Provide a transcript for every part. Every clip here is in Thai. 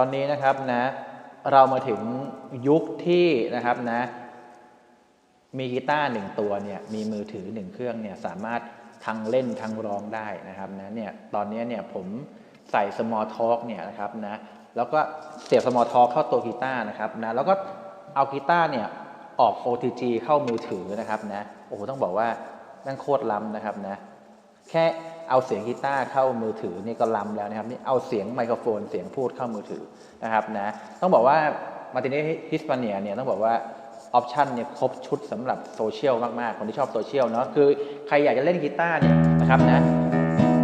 ตอนนี้นะครับนะเรามาถึงยุคที่นะครับนะมีกีตาร์หนึ่งตัวเนี่ยมีมือถือหนึ่งเครื่องเนี่ยสามารถทั้งเล่นทั้งร้องได้นะครับนะเนี่ยตอนนี้เนี่ยผมใส่ small talk เนี่ยนะครับนะแล้วก็เสียบ small talk เข้าตัวกีตาร์นะครับนะแล้วก็เอากีตาร์เนี่ยออก OTG เข้ามือถือนะครับนะโอ้โหต้องบอกว่านั่นโคตรล้ำนะครับนะแค่ เอาเสียงกีตาร์เข้ามือถือนี่ก็ล้ำแล้วนะครับนี่เอาเสียงไมโครโฟนเสียงพูดเข้ามือถือนะครับนะต้องบอกว่ามาติเนฮิสปาเนียเนี่ยต้องบอกว่าออปชันเนี่ยครบชุดสำหรับโซเชียลมาก ๆ คนที่ชอบโซเชียลเนาะคือใครอยากจะเล่นกีตาร์เนี่ยนะครับนะ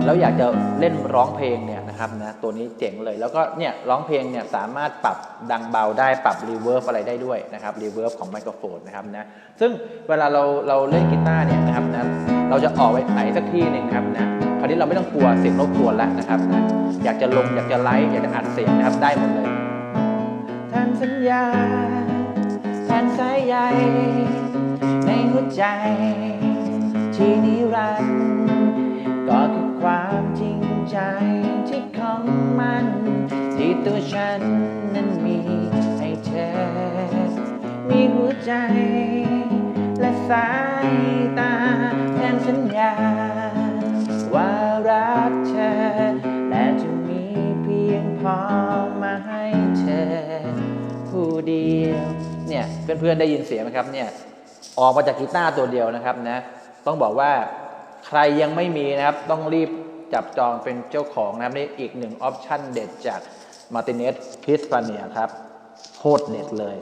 แล้วอยากจะเล่นร้องเพลงเนี่ยนะครับนะตัวนี้เจ๋งเลยแล้วก็เนี่ยร้องเพลงเนี่ยสามารถปรับดังเบาได้ปรับรีเวิร์บอะไรได้ด้วยนะครับรีเวิร์บของไมโครโฟนนะครับนะซึ่งเวลาเราเราเล่นกีตาร์เนี่ยนะครับนะเราจะออกไปไหนสักที่หนึ่งครับนะ ราวนี้เราไม่ต้องกลัวเสียงรบกวนแล้วนะครับนะอยากจะลงอยากจะไลฟ์อยากจะอัดเสียงนะครับได้หมดเลยทำสัญญาแทนสายใยในหัวใจ ที่นิรันดร์ก็คือความจริงใจที่ของมัน ที่ตัวฉันนั้นมีให้เธอ มีหัวใจและสายตาแทนสัญญาว่า พียงพอมาให้เธอผู้เดียว เนี่ยเพื่อนๆได้ยินเสียงไหมครับเนี่ยออกมาจากกีตาร์ตัวเดียวนะครับนะต้องบอกว่าใครยังไม่มีนะครับต้องรีบจับจองเป็นเจ้าของนะครับนี่อีกหนึ่งออปชั่นเด็ดจากมาติเนสพิสปาเนียครับโคตรเด็ดเลย